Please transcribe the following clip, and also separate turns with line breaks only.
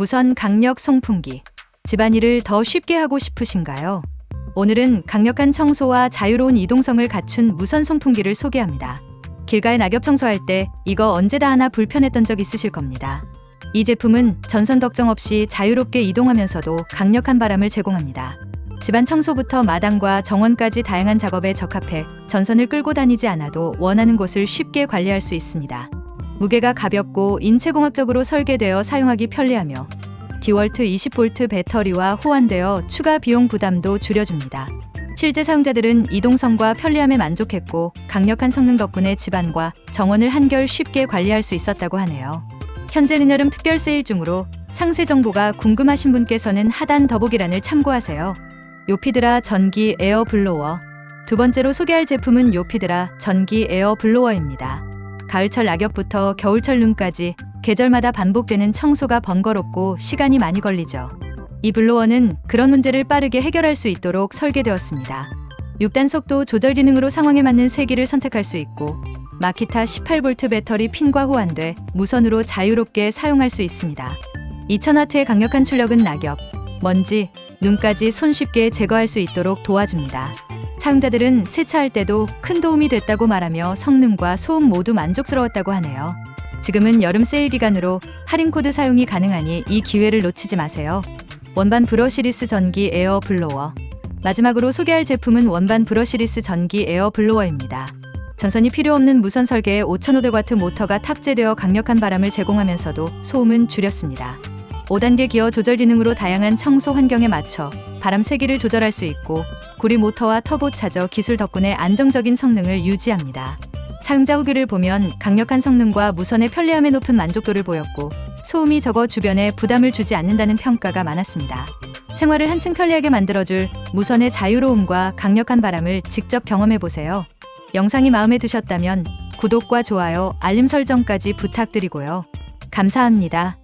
무선 강력 송풍기. 집안일을 더 쉽게 하고 싶으신가요? 오늘은 강력한 청소와 자유로운 이동성을 갖춘 무선 송풍기를 소개합니다. 길가에 낙엽 청소할 때 이거 언제 다 하나 불편했던 적 있으실 겁니다. 이 제품은 전선 걱정 없이 자유롭게 이동하면서도 강력한 바람을 제공합니다. 집안 청소부터 마당과 정원까지 다양한 작업에 적합해 전선을 끌고 다니지 않아도 원하는 곳을 쉽게 관리할 수 있습니다. 무게가 가볍고 인체공학적으로 설계되어 사용하기 편리하며 디월트 20V 배터리와 호환되어 추가 비용 부담도 줄여줍니다. 실제 사용자들은 이동성과 편리함에 만족했고 강력한 성능 덕분에 집안과 정원을 한결 쉽게 관리할 수 있었다고 하네요. 현재는 여름 특별 세일 중으로 상세 정보가 궁금하신 분께서는 하단 더보기란을 참고하세요. 요피드라 전기 에어 블로워. 두 번째로 소개할 제품은 요피드라 전기 에어 블로워입니다. 가을철 낙엽부터 겨울철 눈까지 계절마다 반복되는 청소가 번거롭고 시간이 많이 걸리죠. 이 블로워는 그런 문제를 빠르게 해결할 수 있도록 설계되었습니다. 6단 속도 조절 기능으로 상황에 맞는 세기를 선택할 수 있고 마키타 18V 배터리 핀과 호환돼 무선으로 자유롭게 사용할 수 있습니다. 2000W의 강력한 출력은 낙엽, 먼지, 눈까지 손쉽게 제거할 수 있도록 도와줍니다. 사용자들은 세차할 때도 큰 도움이 됐다고 말하며 성능과 소음 모두 만족스러웠다고 하네요. 지금은 여름 세일 기간으로 할인 코드 사용이 가능하니 이 기회를 놓치지 마세요. 원반 브러시리스 전기 에어 블로워. 마지막으로 소개할 제품은 원반 브러시리스 전기 에어 블로워입니다. 전선이 필요 없는 무선 설계에 5500W 모터가 탑재되어 강력한 바람을 제공하면서도 소음은 줄였습니다. 5단계 기어 조절 기능으로 다양한 청소 환경에 맞춰 바람 세기를 조절할 수 있고 구리 모터와 터보 차저 기술 덕분에 안정적인 성능을 유지합니다. 사용자 후기를 보면 강력한 성능과 무선의 편리함에 높은 만족도를 보였고 소음이 적어 주변에 부담을 주지 않는다는 평가가 많았습니다. 생활을 한층 편리하게 만들어줄 무선의 자유로움과 강력한 바람을 직접 경험해 보세요. 영상이 마음에 드셨다면 구독과 좋아요, 알림 설정까지 부탁드리고요. 감사합니다.